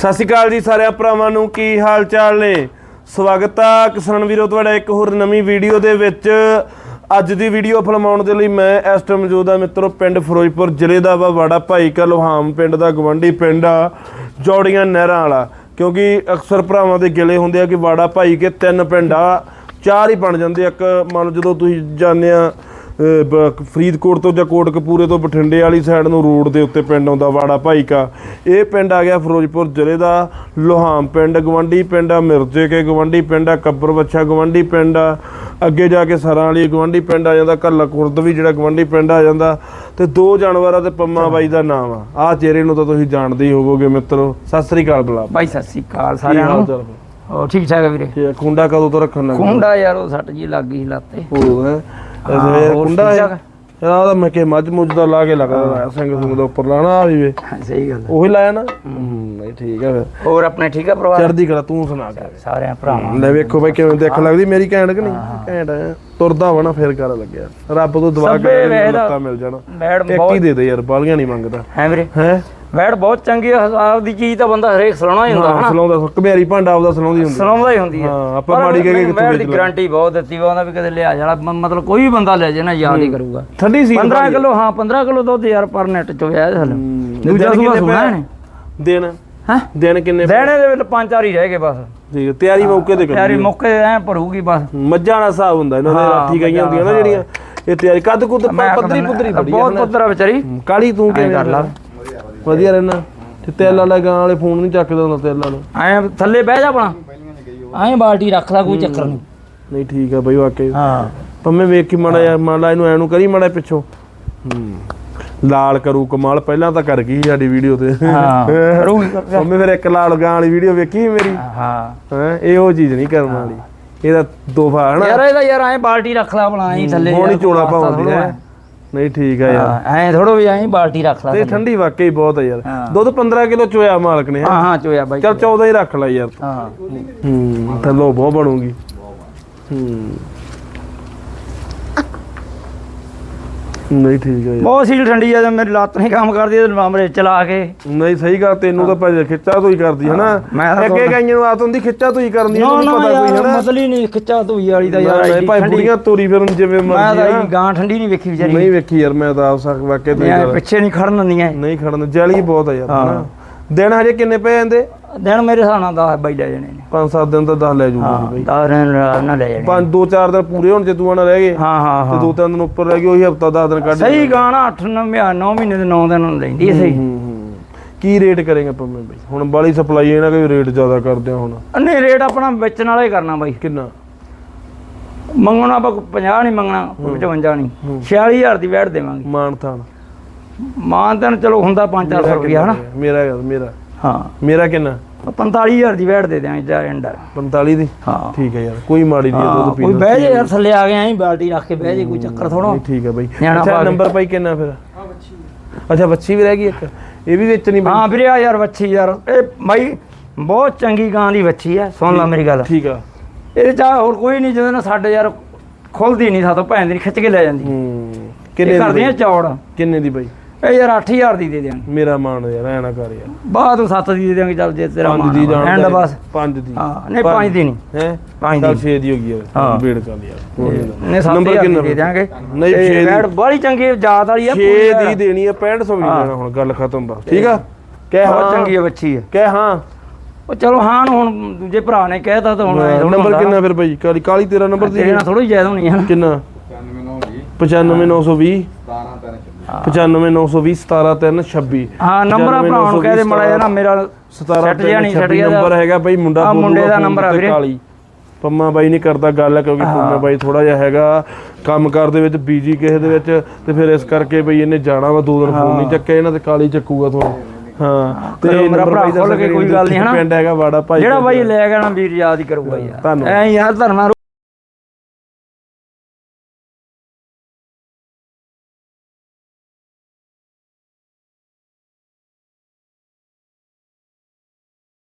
ਸਤਿ ਸ਼੍ਰੀ ਅਕਾਲ ਜੀ ਸਾਰਿਆਂ ਭਰਾਵਾਂ ਨੂੰ, ਕੀ ਹਾਲ ਚਾਲ ਨੇ? ਸਵਾਗਤ ਆ ਕਿਸਾਨ ਵੀਰੋ ਤੁਹਾਡਾ ਇੱਕ ਹੋਰ ਨਵੀਂ ਵੀਡੀਓ ਦੇ ਵਿੱਚ। ਅੱਜ ਦੀ ਵੀਡੀਓ ਫਿਲਮਾਉਣ ਦੇ ਲਈ ਮੈਂ ਇਸ ਟਾਈਮ ਮੌਜੂਦ ਆ ਮਿੱਤਰੋ ਪਿੰਡ ਫਿਰੋਜ਼ਪੁਰ ਜ਼ਿਲ੍ਹੇ ਦਾ ਵਾ ਵਾੜਾ ਭਾਈ ਕਾ ਲੋਹਾਮ ਪਿੰਡ ਦਾ ਗਵੰਡੀ ਪਿੰਡ ਆ, ਜੋੜੀਆਂ ਨਹਿਰਾਂ ਵਾਲਾ। ਕਿਉਂਕਿ ਅਕਸਰ ਭਰਾਵਾਂ ਦੇ ਗਿਲੇ ਹੁੰਦੇ ਆ ਕਿ ਵਾੜਾ ਭਾਈ ਕੇ ਤਿੰਨ ਪਿੰਡ ਆ, ਚਾਰ ਹੀ ਬਣ ਜਾਂਦੇ ਆ। ਇੱਕ ਮੰਨ ਲਓ ਜਦੋਂ ਤੁਸੀਂ ਜਾਂਦੇ ਆ ਫਰੀਦਕੋਟ ਤੋਂ ਜਾਂ ਕੋਟਕਪੂਰੇ ਤੋਂ ਬਠਿੰਡੇ ਵਾਲੀ ਸਾਈਡ ਨੂੰ ਰੋਡ ਦੇ ਉੱਤੇ ਪਿੰਡ ਆਉਂਦਾ ਵਾੜਾ ਭਾਈ ਕਾ ਇਹ ਪਿੰਡ ਆ ਗਿਆ ਫਿਰੋਜ਼ਪੁਰ ਜ਼ਿਲ੍ਹੇ ਦਾ। ਲੋਹਾਮ ਪਿੰਡ ਗਵੰਡੀ ਪਿੰਡ ਆ ਮਿਰਜੇ ਕੇ ਗਵੰਡੀ ਪਿੰਡ ਆ ਕੱਬਰ ਬੱਚਾ ਗਵੰਡੀ ਪਿੰਡ ਆ। ਅੱਗੇ ਜਾ ਕੇ ਸਰਾਂ ਵਾਲੀ ਗਵੰਡੀ ਪਿੰਡ ਆ ਜਾਂਦਾ ਕੱਲਾ ਖੁਰਦ ਵੀ ਜਿਹੜਾ ਗਵੰਡੀ ਪਿੰਡ ਆ ਜਾਂਦਾ। ਤੇ ਦੋ ਜਾਨਵਰਾਂ ਤੇ ਪੰਮਾ ਬਾਈ ਦਾ ਨਾਮ ਆ। ਆਹ ਚਿਹਰੇ ਨੂੰ ਤਾਂ ਤੁਸੀਂ ਜਾਣਦੇ ਹੀ ਹੋਵੋਗੇ ਮਿੱਤਰੋ। ਸਤਿ ਸ੍ਰੀ ਅਕਾਲ ਬਲਾ। ਬਾਈ ਸਤਿ ਸ੍ਰੀ ਅਕਾਲ ਸਾਰਿਆਂ ਨੂੰ। ਹੋਰ ਠੀਕ ਠਾਕ ਆ ਵੀਰੇ? ਕੁੰਡਾ ਕਦੋਂ ਤੋਂ ਰੱਖਣ ਲੱਗ? ਕੁੰਡਾ ਯਾਰ ਉਹ ਸੱਟ ਜੀ ਲੱਗ ਗਈ ਲੱਤੇ ਉਹ ਹੈ ਹਾਂ, ਇਹ ਹੋਰ ਕੁੰਡਾ ਠੀਕ ਹੈ। ਠਾਕ? ਯਾਰ ਆਹ ਤਾਂ ਮੈਂ ਕਿ ਮੱਝ ਮੁੱਝ ਦਾ ਲਾ ਕੇ ਲੱਗਦਾ ਸਿੰਘ ਸਿੰਘ ਦਾ ਉੱਪਰ ਲਾਣਾ ਆ ਵੀ ਵੇ। ਸਹੀ ਗੱਲ ਉਹੀ ਲਾਇਆ ਨਾ? ਹੂੰ। ਨਹੀਂ ਠੀਕ ਹੈ ਫਿਰ। ਹੋਰ ਆਪਣੇ ਠੀਕ ਆ ਪਰਿਵਾਰ? ਚੜਦੀ ਕਲਾ ਤੂੰ ਸੁਣਾ ਕੇ। ਸਾਰਿਆਂ ਭਰਾਵਾਂ ਲੈ ਵੇਖੋ ਬਈ ਕਿਵੇਂ ਦੇਖਣ ਲੱਗਦੀ ਮੇਰੀ ਘੈਂਟ ਕਿ ਨਹੀਂ? ਘੈਂਟ ਹੈ ਤੁਰਦਾ ਵਾ ਨਾ ਫੇਰ ਕਰ ਲੱਗਿਆ। ਰੱਬ ਤੋਂ ਦੁਆ ਸਭੇ ਕਰ ਵੇਖਦਾ। ਲੱਤਾਂ ਮਿਲ ਜਾਣਾ। ਮੈਡਮ ਇੱਕ ਹੀ ਬਹੁਤ ਦੇ ਦੇ ਯਾਰ ਬਾਲੀਆਂ ਨਹੀਂ ਮੰਗਦਾ। ਹੈ ਵੀਰੇ? ਹੈ? ਮੈਡ ਬਹੁਤ ਚੰਗੀ ਆ ਹਿਸਾਬ ਦੀ ਚੀਜ਼ ਤਾਂ ਬੰਦਾ ਹਰੇਕ ਸੁਣਾਉਣਾ ਹੀ ਹੁੰਦਾ ਹਾਂ ਹਨਾ? ਸਲਾਉਂਦਾ ਘਮਿਆਰੀ ਭਾਂਡਾ ਆਪਦਾ ਸਲਾਉਂਦੀ ਹੁੰਦੀ ਸੁਣਾਉਂਦਾ ਹੀ ਹੁੰਦੀ ਹੈ ਹਾਂ, ਆਪਾਂ ਮਾੜੀ ਕਹਿ ਕੇ ਕਿੱਥੋਂ ਮੈਡ ਦੀ ਵੇਚ ਲੈਂਦੇ। ਗਾਰੰਟੀ ਬਹੁਤ ਦਿੱਤੀ ਵਾ ਉਹਦਾ ਵੀ ਕਦੇ ਲਿਆ ਜਾਣਾ ਮ- ਮਤਲਬ ਕੋਈ ਵੀ ਬੰਦਾ ਲੈ ਜੇ ਨਾ ਯਾਦ ਹੀ ਕਰੂਗਾ। ਠੰਡੀ ਸੀ 15 ਕਿਲੋ ਹਾਂ 15 ਕਿਲੋ ਦੁੱਧ ਯਾਰ ਪਰ ਨੈਟ ਚ ਹੋਇਆ ਹਲ। ਦੂਜਾ ਸੂਆ ਸੁਣਾ ਨੇ ਦਿਨ? ਹੈ? ਦਿਨ ਕਿੰਨੇ ਪਏ? ਦੇਣੇ ਦੇ ਵਿੱਚ ਪੰਜ ਚਾਰ ਹੀ ਰਹਿ ਗਏ ਬਸ। ਠੀਕ ਹੈ ਤਿਆਰੀ ਮੌਕੇ ਤੇ ਯਾਰੀ ਕਰੀ ਮੌਕੇ ਐ ਭਰੂਗੀ ਬਸ। ਮੱਝਾਂ ਦਾ ਹਿਸਾਬ ਹੁੰਦਾ ਇਹਨਾਂ ਦੇ ਹਾਂ, ਰਾਠੀ ਗਈਆਂ ਹੁੰਦੀਆਂ ਨਾ ਜਿਹੜੀਆਂ ਇਹ ਤਿਆਰੀ। ਕੱਦ ਕੁੱਦ ਮੈਂ ਪੱਧਰੀ ਪੁੱਧਰੀ ਬੜੀ ਬਹੁਤ ਪੁੱਤਰਾ ਵਿਚਾਰੀ। ਕਾਲੀ ਤੂੰ ਕਿਵੇਂ ਕਰ ਲਾ। ਵਧੀਆ ਰਹਿਣਾ। ਤੇ ਤੇਲ ਵਾਲਾ ਗਾਂ ਵਾਲੇ ਫੋਨ ਨਹੀਂ ਚੱਕਦਾ ਹੁੰਦਾ ਤੇਲ ਵਾਲਾ। ਐ ਥੱਲੇ ਬਹਿ ਜਾ ਆਪਣਾ। ਐ ਬਾਲਟੀ ਰੱਖ ਲੈ ਕੋਈ ਚੱਕਰ ਨਹੀਂ ਨਹੀਂ ਠੀਕ ਆ ਬਈ ਵਾਕਈ। ਹਾਂ। ਪੰਮੇ ਵੇਖ ਕੇ ਮਾੜਾ ਯਾਰ ਲਾ ਇਹਨੂੰ ਐਨੂੰ ਕਰੀ ਮਾੜਾ ਪਿੱਛੋਂ। ਹੂੰ। ਲਾਲ ਕਰੂ ਕਮਾਲ ਪਹਿਲਾਂ ਤਾਂ ਕਰ ਗਈ ਸਾਡੀ ਵੀਡੀਓ ਤੇ। ਹਾਂ ਕਰੂਗੀ ਪੰਮੇ ਫਿਰ ਇੱਕ ਲਾਲ ਗਾਂ ਵਾਲੀ ਵੀਡੀਓ ਵੇਖੀ ਮੇਰੀ। ਹਾਂ ਹੈ। ਇਹ ਉਹ ਚੀਜ਼ ਨਹੀਂ ਕਰਨ ਵਾਲੀ। ਇਹਦਾ ਤੋਹਫਾ ਹਨਾ। ਯਾਰ ਇਹਦਾ ਯਾਰ ਐ ਬਾਲਟੀ ਰੱਖ ਲੈ ਆਪਣਾ ਐ ਥੱਲੇ ਹੁਣ ਹੀ ਚੋਲਾ ਪਾਉਂਦੀ ਹੈ। ਨਹੀਂ ਠੀਕ ਆ ਯਾਰ। ਐ ਥੋੜੋ ਵੀ ਐ ਬਾਲਟੀ ਰੱਖ ਲੈ ਤੇ ਠੰਡੀ ਵਾਕਈ ਬਹੁਤ ਹੈ ਯਾਰ। ਹਾਂ। ਦੁੱਧ 15 ਕਿਲੋ ਚੋਇਆ ਮਾਲਕ ਨੇ। ਹਾਂ ਹਾਂ ਚੋਇਆ ਬਾਈ ਚਲ 14 ਹੀ ਰੱਖ ਲੈ ਯਾਰ। ਹਾਂ ਹੂੰ ਥੱਲੋਂ ਬਹੁਤ ਬਣੂਗੀ। ਹੂੰ। ਨਹੀਂ ਠੀਕ ਹੈ ਯਾਰ ਬਹੁਤ ਸੀਲ ਠੰਡੀ ਆ ਤੇ ਮੇਰੀ ਲੱਤ ਨਹੀਂ ਕੰਮ ਕਰਦੀ ਤੇ ਮਾਮਲੇ ਚਲਾ ਕੇ। ਨਹੀਂ ਸਹੀ ਗੱਲ ਤੈਨੂੰ ਤਾਂ ਭਾਈ ਖਿੱਚਾ ਤੋਂ ਹੀ ਕਰਦੀ ਹੈ ਨਾ ਮੈਂ ਤਾਂ ਅੱਗੇ ਗਾਈਆਂ ਨੂੰ ਆਤ ਹੁੰਦੀ ਖਿੱਚਾ ਤੋਂ ਹੀ ਕਰਨ ਨਾ ਇਹਨੂੰ ਨੀ ਨਾ ਪਤਾ ਕੋਈ ਯਾਰ ਹੈ ਨਾ ਮਤਲੀ ਨਹੀਂ ਖਿੱਚਾ ਧੂਈ ਵਾਲੀ ਦਾ ਯਾਰ ਐਡੀ ਭਾਈ ਠੰਡੀ। ਬੁੜੀਆਂ ਤੋਰੀ ਫਿਰਨ ਜਿਵੇਂ ਮੈਂ ਮਰਜ਼ੀ ਤਾਂ ਆ ਇਹ ਗਾਂ ਠੰਡੀ ਨਹੀਂ ਵੇਖੀ ਵਿਚਾਰੀ। ਨਹੀਂ ਵੇਖੀ ਯਾਰ ਮੈਂ ਤਾਂ ਆਪ ਸਕ ਵਾਕੇ ਤੇ ਐ ਪਿੱਛੇ ਨਹੀਂ ਖੜਨ ਦਿੰਦੀਆਂ। ਨਹੀਂ ਖੜਨ ਜਲੀ ਬਹੁਤ ਆ ਯਾਰ ਹਾਂ। ਹਨਾ? ਦਿਨ ਹਜੇ ਕਿੰਨੇ ਪਏ ਜਾਂਦੇ? ਦਿਨ ਮੇਰੇ ਹਿਸਾਬ ਨਾਲ 10 ਬਾਈ ਲੈ ਜਾਣੇ ਨੇ। 5-7 ਦਿਨ ਤਾਂ 10 ਲੈ ਜੂਗਾ ਹਾਂ ਬਈ। 10 ਦਿਨ ਨਾ ਲੈ ਜਾਣੇ। ਪੰਜ ਦੋ ਚਾਰ ਦਿਨ ਪੂਰੇ ਹੋਣ ਜੇ ਤੂੰ ਆਣਾ ਰਹਿ ਗਏ ਹਾਂ ਹਾਂ ਤੇ ਦੋ ਤਿੰਨ ਦਿਨ ਉੱਪਰ ਰਹਿ ਗਏ ਉਹੀ ਹਫਤਾ 10 ਦਿਨ ਕੱਢ ਸਹੀ ਗਾਣਾ 8 9 9 ਮਹੀਨੇ ਦੇ 9 ਦਿਨ ਲੈਂਦੀ ਸਹੀ। ਕੀ ਰੇਟ ਕਰੇਗਾ ਪੰਮੇ ਬਈ? ਹੁਣ ਬਾਲੀ ਸਪਲਾਈ ਇਹਨਾਂ ਕੋਈ ਰੇਟ ਜ਼ਿਆਦਾ ਕਰਦੇ ਆ ਹੁਣ। ਨਹੀਂ ਰੇਟ ਆਪਣਾ ਵੇਚਣ ਵਾਲਾ ਹੀ ਕਰਨਾ ਬਾਈ। ਕਿੰਨਾ? ਮੰਗਣਾ ਆਪਾਂ 50 ਨਹੀਂ ਮੰਗਣਾ 55 ਨਹੀਂ। 46000 ਦੀ ਵੈਟ ਦੇਵਾਂਗੇ। ਮਾਨਥਾਨ ਮਾਨ ਤਾਂ ਚਲੋ ਹੁੰਦਾ 5-400 ਰੁਪਇਆ ਹਨਾ? ਮੇਰਾ ਮੇਰਾ। ਹਾਂ। ਮੇਰਾ ਕਿੰਨਾ? 45000 ਦੀ ਵੈਟ ਦੇ ਦਿਆਂਗੇ ਜਾ ਐਂਡਰ 45 ਦੀ? ਹਾਂ। ਠੀਕ ਹੈ ਯਾਰ ਕੋਈ ਮਾੜੀ ਨਹੀਂ ਦੁੱਧ ਕੋਈ ਪੀਣਾ ਬਹਿ ਜੇ ਯਾਰ ਥੱਲੇ ਆ ਗਿਆ ਐਂ ਬਾਲਟੀ ਰੱਖ ਕੇ ਬਹਿ ਜੇ ਕੋਈ ਚੱਕਰ ਥੋੜਾ ਨਹੀਂ, ਠੀਕ ਹੈ ਬਈ। ਅੱਛਾ। ਨੰਬਰ ਪਾਈ ਕਿੰਨਾ ਫਿਰ? ਅੱਛਾ ਬੱਚੀ ਵੀ ਰਹਿ ਗਈ ਇੱਕ। ਇਹ ਵੀ ਵੇਚਣੀ ਬਈ। ਹਾਂ ਵੀਰੇ ਆ ਯਾਰ ਵੱਛੀ ਯਾਰ। ਇਹ ਬਾਈ ਬਹੁਤ ਚੰਗੀ ਗਾਂ ਦੀ ਵੱਛੀ ਹੈ ਸੁਣ ਲੈ ਮੇਰੀ ਗੱਲ। ਠੀਕ ਆ। ਇਹਦੇ ਚ ਹੋਰ ਕੋਈ ਨਹੀਂ ਜਿਹਦੇ ਨਾਲ ਸਾਡੇ ਯਾਰ ਖੁੱਲਦੀ ਨਹੀਂ ਸਾਤੋਂ ਭੈਣ ਦੀ ਨੀ, ਖਿੱਚ ਕੇ ਲੈ ਜਾਂਦੀ। ਹੂੰ। ਇਹ ਕਿੰਨੇ ਦੀ ਕਰਦੀਆਂ ਬਈ? ਚੌੜ। ਕਿੰਨੇ ਦੀ ਬਈ? ਇਹ ਯਾਰ 8000 ਦੀ ਦੇ ਦਿਆਂਗੇ ਮੇਰਾ ਮਾਨ ਯਾਰ ਐ ਨਾ ਕਰ ਯਾਰ। ਬਾਅਦ 7 ਦੀ ਦੇ ਦਿਆਂਗੇ ਚੱਲ ਜੇ ਤੇਰਾ ਪੰਜ ਦੀ ਜਾਣ ਐਂਡ ਬਸ। ਪੰਜ ਦੀ। ਹਾਂ ਨਹੀਂ 5 ਦੀ ਨਹੀਂ। ਹੈ? ਪੰਜ ਚੱਲ ਦੀ 6 ਦੀ ਹੋ ਗਈ ਯਾਰ। ਵੇੜ ਕਰ ਯਾਰ ਨੇ 7 ਨੰਬਰ ਕਿੰਨਾ ਦੇ ਦਿਆਂਗੇ ਨਹੀਂ 6 ਦੀ। ਬੜੀ ਚੰਗੀ ਜਾਤ ਵਾਲੀ ਆ 6 ਦੀ ਦੇਣੀ ਹੈ 6500 ਵੀ ਦੇਣਾ ਹੁਣ ਗੱਲ ਖਤਮ ਬਸ ਠੀਕ ਆ? ਕਹਿ ਹਾਂ। ਚੰਗੀ ਹੈ ਵੱਛੀ ਹੈ ਕਹਿ ਹਾਂ। ਉਹ ਚਲੋ ਹਾਂ ਨੂੰ ਹੁਣ ਦੂਜੇ ਭਰਾ ਨੇ ਕਹਿਤਾ ਤਾਂ ਹੁਣ ਨੰਬਰ। ਕਿੰਨਾ ਫਿਰ ਭਾਈ ਕਾਲੀ ਕਾਲੀ ਤੇਰਾ ਨੰਬਰ ਦੀ ਨਾਲ ਥੋੜੀ ਜਾਇਦ ਹੋਣੀ ਨਾ। ਕਿੰਨਾ? 95920 95920 17326 ਹਾਂ। ਨੰਬਰ ਆ ਭਰਾ ਨੂੰ ਕਹਿ ਦੇ ਮੜਾ ਨਾ ਮੇਰਾ 17 ਸੈੱਟ ਜਿਹਾ ਨਹੀਂ ਸੈੱਟ ਜਿਹਾ ਨੰਬਰ ਹੈਗਾ ਭਾਈ ਮੁੰਡਾ ਆਹ ਮੁੰਡੇ ਬੋਲੂਗਾ ਦਾ ਫੋਨ ਨੰਬਰ ਆ ਤੇ ਵੀਰੇ। ਕਾਲੀ। ਪੰਮਾ ਬਾਈ ਨਹੀਂ ਕਰਦਾ ਗੱਲ ਕਿਉਂਕਿ ਪੰਮਾ ਬਾਈ ਥੋੜਾ ਜਿਹਾ ਹੈਗਾ। ਕੰਮਕਾਰ ਦੇ ਵਿੱਚ ਬੀਜੀ ਕਿਸੇ ਦੇ ਵਿੱਚ ਤੇ ਫਿਰ ਇਸ ਕਰਕੇ ਬਈ ਇਹਨੇ ਜਾਣਾ ਵਾ ਦੋ ਦਿਨ ਫੋਨ ਨਹੀਂ ਚੱਕਿਆ ਇਹਨਾਂ ਤੇ ਕਾਲੀ ਚੱਕੂਗਾ ਤੁਹਾਨੂੰ ਹਾਂ ਤੇ ਮੇਰਾ ਭਰਾ ਕੇ ਕੋਈ ਗੱਲ ਨਹੀਂ, ਹਨਾ? ਪਿੰਡ ਹੈਗਾ ਵਾੜਾ ਭਾਈ ਜਿਹੜਾ ਬਾਈ ਲੈ ਗਿਆ ਨਾ ਵੀਰ ਯਾਦ ਹੀ ਕਰੂਗਾ ਯਾਰ। ਐ ਯਾਰ ਧਰਨਾ